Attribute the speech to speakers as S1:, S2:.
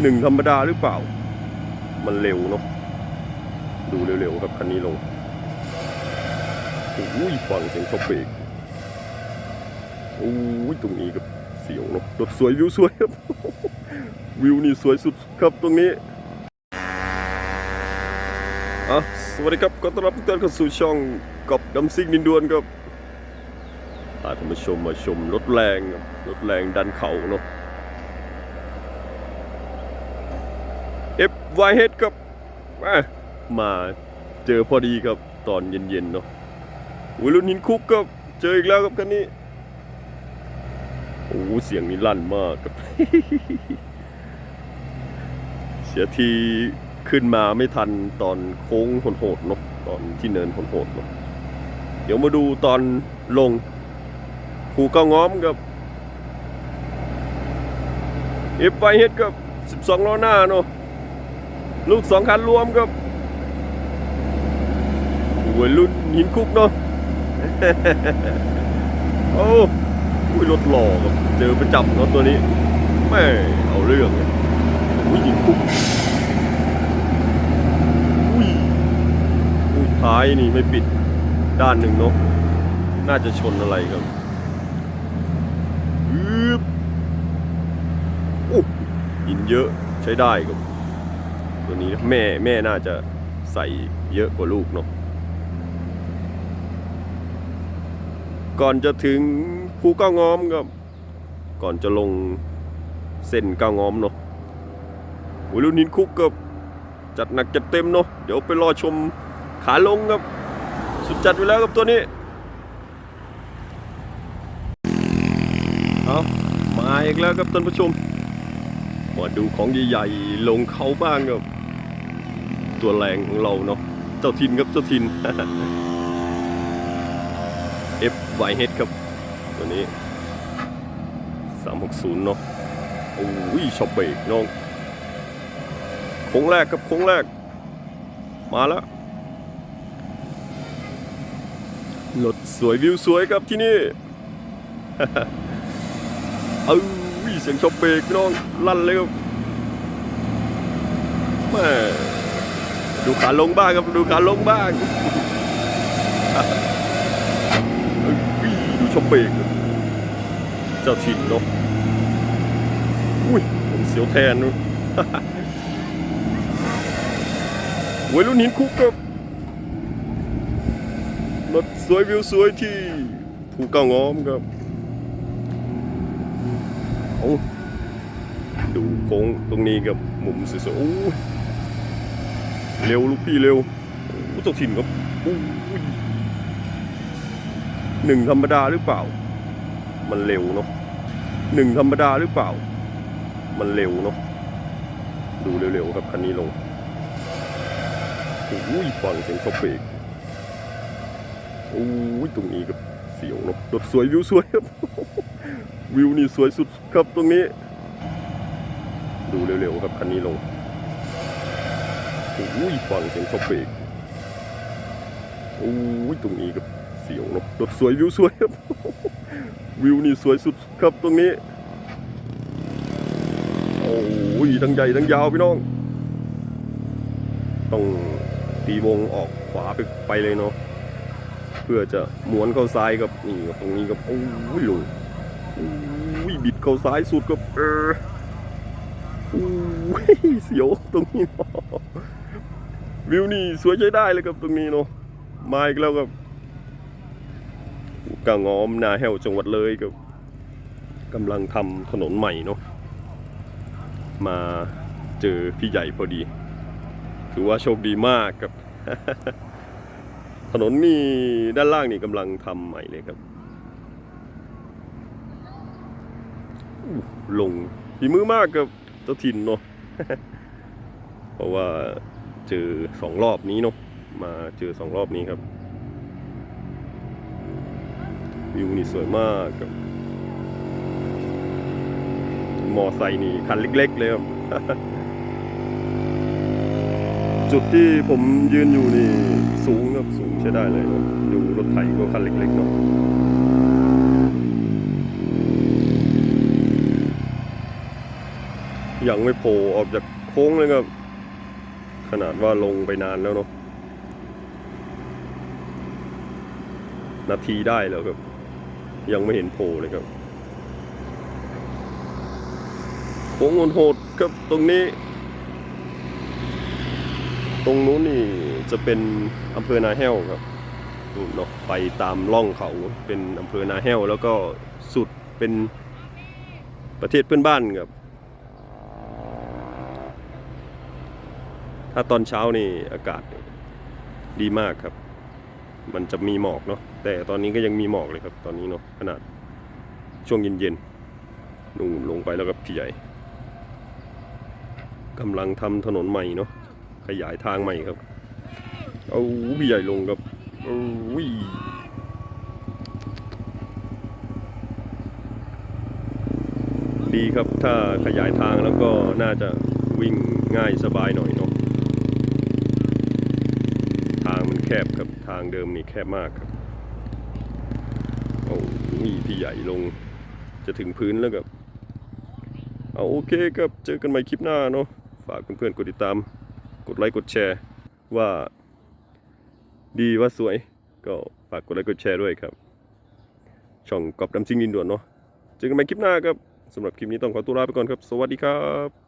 S1: หนึ่งธรรมดาหรือเปล่า มันเร็วเนาะดูเร็วๆครับคันนี้ลงโอ้ยฟังเสียงช็อปเบรกโอ้ยตรงนี้กับเสียวเนาะรถสวยวิวสวยครับ วิวนี่สวยสุดครับตรงนี้อะสวัสดีครับก็ต้อนรับทุกท่านเข้าสู่ช่องกอบดำซิ่งดินดวนครับพาท่านผู้ชมมาชมรถแรงครับรถแรงดันเข่าเนาะ F Y H ครับมามาเจอพอดีครับตอนเย็นๆเนาะวิรุณหินคุกครับเจออีกแล้วครับคันนี้โอ้เสียงนี้ลั่นมากครับ เสียทีขึ้นมาไม่ทันตอนโค้งโหดๆเนาะตอนที่เนินโหดๆเนาะเดี๋ยวมาดูตอนลงภูเก้าง้อมครับ F Y H ครับ 12 ล้อหน้าเนาะ ลูกสองคันรวมครับวัยรุ่นหินคุกเนาะโอ้ยรถหล่อครับเจอประจำเนาะตัวนี้แม่เอาเรื่องเลยอุ้ยหินคุกอุ้ยอุ้ยท้ายนี่ไม่ปิดด้านหนึ่งเนาะน่าจะชนอะไรครับอึ๊บโอ้หินเยอะใช้ได้ครับ ตัวนี้แม่แม่น่าจะใส่เยอะกว่าลูกเนาะก่อนจะถึงภูเก้างอมครับก่อนจะลงเส้นเก้างอมเนาะวิรุณหินคุกกับจัดหนักจัดเต็มเนาะเดี๋ยวไปรอชมขาลงครับ สุดจัดไปแล้วครับตัวนี้เอามาอีกแล้วครับท่านผู้ชม มาดูของใหญ่ๆลงเขาบ้างครับ ตัวแรงของเราเนาะเจ้าทินครับเจ้าทิน F Y H ครับ ตัวนี้ 360 เนาะโอ้ยช็อบเบรกน้องโค้งแรกครับโค้งแรก มาแล้วรถสวยวิวสวยครับที่นี่เอ้ยเสียงช็อบเบรกน้องลั่นเลยครับแม่ ดูขาลงบ้างครับดูขาลงบ้างดูชอบเบรกเจ้าถิ่นเนาะอุ้ยผมเสียวแทนนู้นวัยรุ่นหินคุกครับรถสวยวิวสวยที่ภูเก้างอมครับโอ้ดูโค้งตรงนี้กับมุมสวยๆโอ้ย เร็วลูกพี่เร็วโอ้เจ้าถิ่นครับโอ้หนึ่งธรรมดาหรือเปล่า มันเร็วเนาะหนึ่งธรรมดาหรือเปล่า มันเร็วเนาะดูเร็วๆครับคันนี้ลงโอ้ยฟังเสียงเขาเบรกโอ้ยตรงนี้กับเสียวเนาะรถสวยวิวสวยครับ วิวนี่สวยสุดครับตรงนี้ ดูเร็วๆครับคันนี้ลง อ้ยฟังเสียงเขาเบรกโอ้ยตรงนี้กับเสียวเนาะรถสวยวิวสวยครับ วิวนี่สวยสุดครับตรงนี้โอ้ยทั้งใหญ่ทั้งยาวพี่น้อง ต้องตีวงออกขวาไปไปเลยเนาะเพื่อจะหมุนเข้าซ้ายกับนี่กับตรงนี้กับโอ้ยลงอุ้ยบิดเข้าซ้ายสุดก็เอออุ้ยเสียวตรงนี้เนาะ วิวนี่สวยใช้ได้เลยครับตรงนี้เนาะมาอีกแล้วครับกางงอมนาแห้วจังหวัดเลยครับกำลังทำถนนใหม่เนาะมาเจอพี่ใหญ่พอดี ถือว่าโชคดีมากครับ ถนนนี่ด้านล่างนี่กำลังทำใหม่เลยครับลงฝีมือมากกับเจ้าถิ่นเนาะเพราะว่า เจอสองรอบนี้เนาะมาเจอสองรอบนี้ครับ วิวนี่สวยมากครับมอไซค์นี่คันเล็ก ๆ เลยครับ จุดที่ผมยืนอยู่นี่สูงครับสูงใช้ได้เลยครับดูรถไถก็คันเล็ก ๆ เนาะยังไม่โผล่ออกจากโค้งเลยครับ ขนาดว่าลงไปนานแล้วเนาะนาทีได้แล้วครับ ยังไม่เห็นโผล่เลยครับโค้งโหดครับตรงนี้ ตรงนู้นนี่จะเป็นอำเภอนาแห้วครับนู่นเนาะไปตามล่องเขาเป็นอำเภอนาแห้วแล้วก็สุดเป็นประเทศเพื่อนบ้านครับ ถ้าตอนเช้านี่อากาศดีมากครับ มันจะมีหมอกเนาะ แต่ตอนนี้ก็ยังมีหมอกเลยครับ ตอนนี้เนาะ ขนาดช่วงเย็นๆนู่นลงไปแล้วครับพี่ใหญ่กำลังทำถนนใหม่เนาะ ขยายทางใหม่ครับ เอาพี่ใหญ่ลงครับเอาวิดีครับถ้าขยายทางแล้วก็น่าจะวิ่งง่ายสบายหน่อยเนาะ ทางมัน แคบครับทางเดิมนี่แคบมากครับโอ้ยพี่ใหญ่ลงจะถึงพื้นแล้วครับเอาโอเคครับเจอกันใหม่คลิปหน้าเนาะฝากเพื่อนๆกดติดตาม กดไลค์กดแชร์ว่าดีว่าสวย ก็ฝากกดไลค์กดแชร์ด้วยครับ ช่องกอบดำซิงดินด่วนเนาะเจอกันใหม่คลิปหน้าครับสำหรับคลิปนี้ต้องขอตัวลาไปก่อนครับ สวัสดีครับ